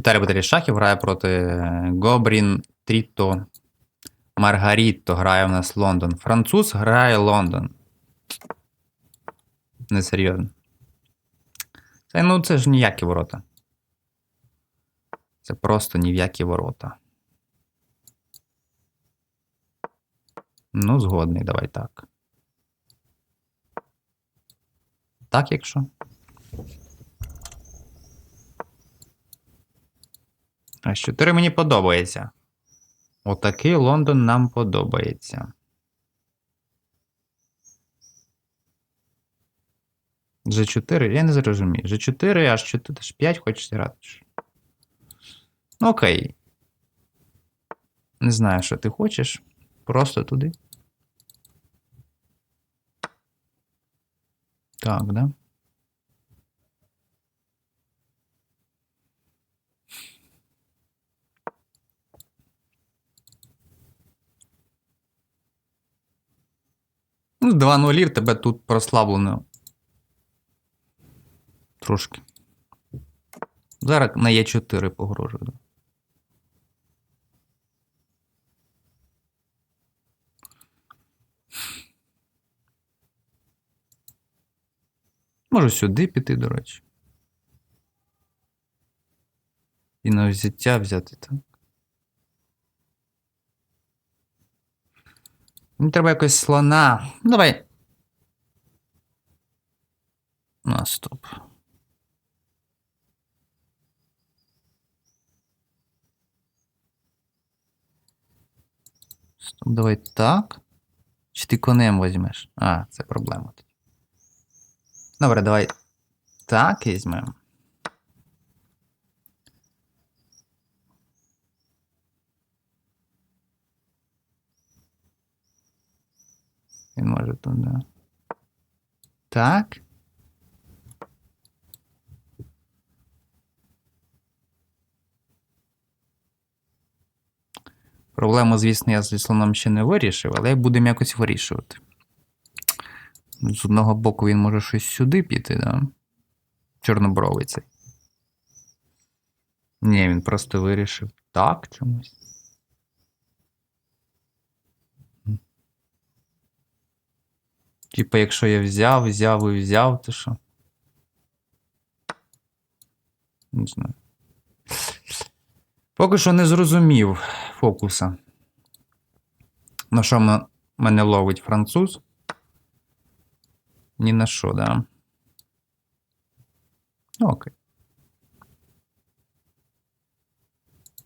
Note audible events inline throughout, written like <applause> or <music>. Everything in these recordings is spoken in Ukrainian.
Віталій Батарій Шахів грає проти Гобрін Тріто. Маргарітто грає у нас Лондон. Француз грає Лондон. Несерйозно. Це, ну, це ж ніякі ворота. Це просто ні в які ворота. Ну, згодний, давай так. Так, якщо. А 4 мені подобається. Отакий Лондон нам подобається. G4, я не зрозумію. G4, аж 4, аж 5 хочеш грати. Окей. Не знаю, що ти хочеш. Просто туди. Так, да? Ну, 2 0 тебе тут прослаблено. Трошки. Зараз на Е4 погрожую. Можу сюди піти, до речі. І на взяття взяти, так? Мені треба якось слона. Ну, давай. На, стоп. Давай так. Чи ти конем візьмеш? А, це проблема. Добре, давай так візьмемо. Він може туди. Так. Проблему, звісно, я зі слоном ще не вирішив, але будемо якось вирішувати. З одного боку він може щось сюди піти, да? Чорнобровий цей. Ні, він просто вирішив так чомусь. Типа, якщо я взяв, взяв і взяв, то що? Не знаю. Поки що не зрозумів фокуса. На що мене ловить француз? Ні на що, да? Ну, окей.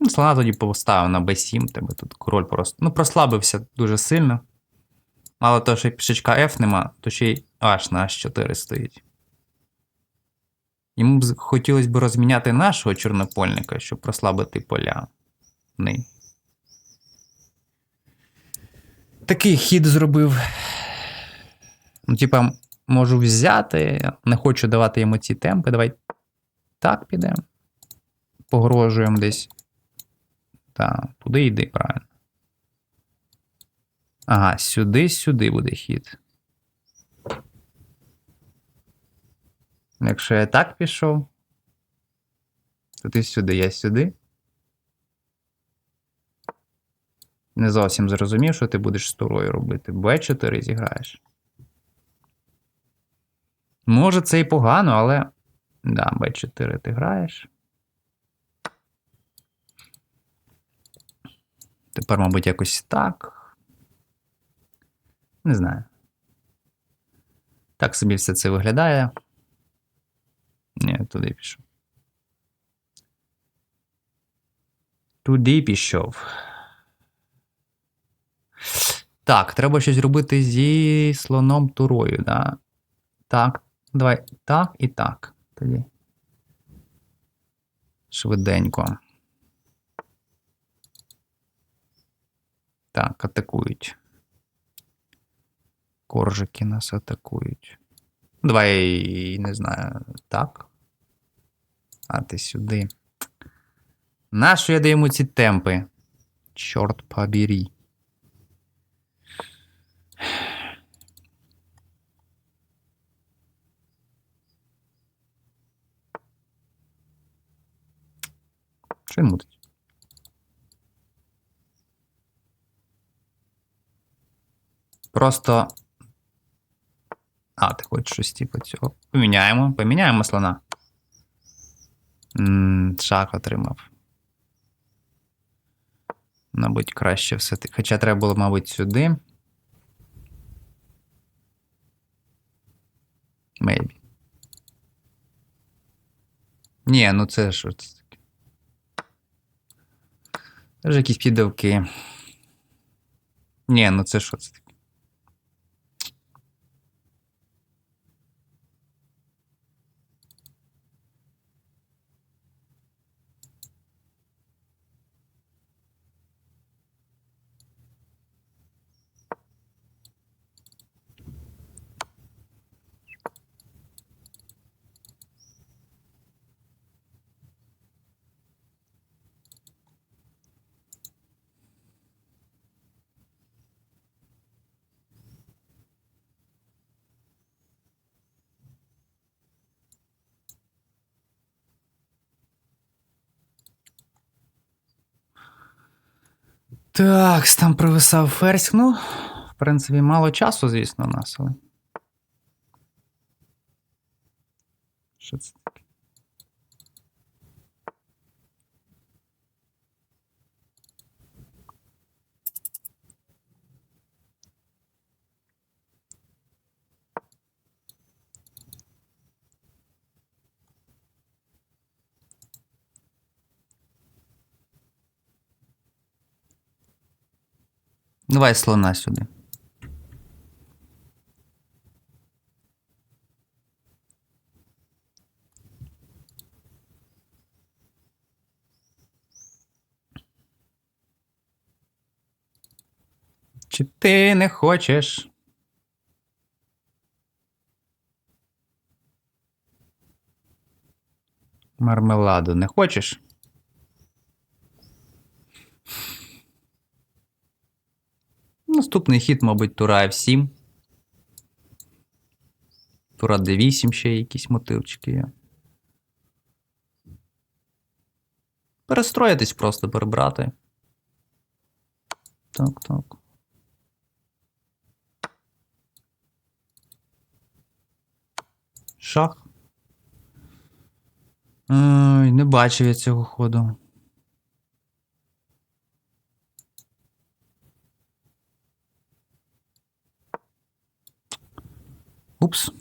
Ну, Слона тоді поставив на b7, тебе тут король просто. Ну, прослабився дуже сильно. Мало того, що пішечка F нема, то ще й аж на H4 стоїть. Йому б хотілося б розміняти нашого чорнопольника, щоб прослабити поля. Ни. Такий хід зробив. Ну, типа, можу взяти, не хочу давати йому ці темпи. Давай так підемо. Погрожуємо десь. Так, туди йди, правильно. Ага, сюди, сюди буде хід. Якщо я так пішов, то ти сюди, я сюди. Не зовсім зрозумів, що ти будеш з турою робити. Б4 зіграєш. Може, це і погано, але. Да, Б4 ти граєш. Тепер, мабуть, якось так. Не знаю. Так собі все це виглядає. Ні, туди пішов. Туди пішов. Так, треба щось робити зі слоном турою, да? Так, давай так і так. Тоді. Швиденько. Так, атакують. Коржики нас атакують. Давай, не знаю, так. А ти сюди. Нащо я йому ці темпи? Чорт побері. Що він мутить? Просто. А, ти хочеш щось типу цього. Поміняємо. Поміняємо слона. Шах отримав. Мабуть, краще все. Хоча треба було, мабуть, сюди. Maybe. Ні, ну це що це таке? Це ж якісь піддавки. Ні, ну це що це таке? Так, там провисав ферзь. Ну, в принципі, мало часу, звісно, у нас, але. Що це Давай слона сюди. Чи ти не хочеш? Мармеладу не хочеш? Наступний хід, мабуть, тура F7. Тура D8 ще якісь мотивчики є. Перестроїтись просто перебрати. Так, так. Шах. Ой, не бачив я цього ходу. Упс.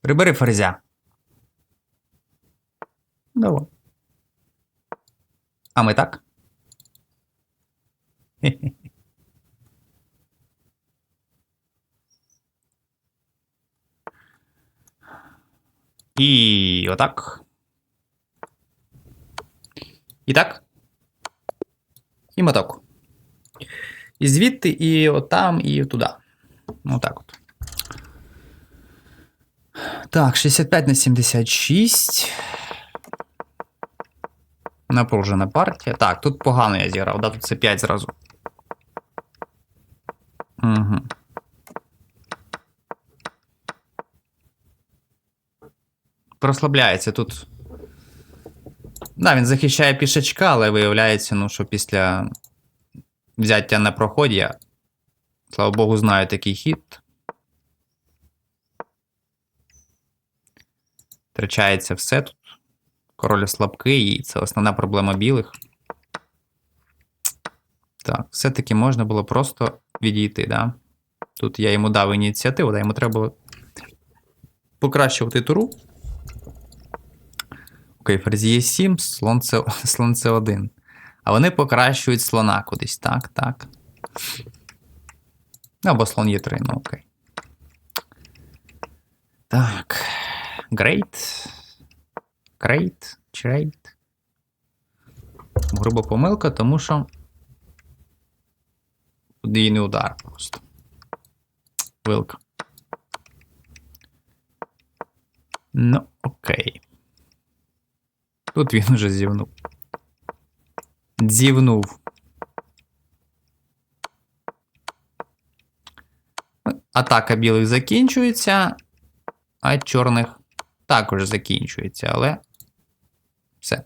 Прибери ферзя. А ми так? Хе-хе. І отак. І так. І моток. І звідти, і отам, і туди. Отак от. Так, 65 на 76. Напружена партія. Так, тут погано я зіграв, да, тут це 5 зразу. Угу. Прослабляється тут. Да, він захищає пішачка, але виявляється, ну, що після взяття на проході я, слава Богу, знаю такий хід. Втрачається все тут. Король слабкий, і це основна проблема білих. Так, все-таки можна було просто відійти, да? Тут я йому дав ініціативу, да, йому треба покращувати туру. Окей, ферзь є 7, слон це, <laughs> слон це 1. А вони покращують слона кудись. Так, так. Ну, Або слон є 3, ну окей. Так. Great. Great. Great. Груба помилка, тому що. подвійний удар просто. Вилка. Ну, окей. Тут він уже зівнув. Зівнув. Атака білих закінчується, а чорних також закінчується, але все.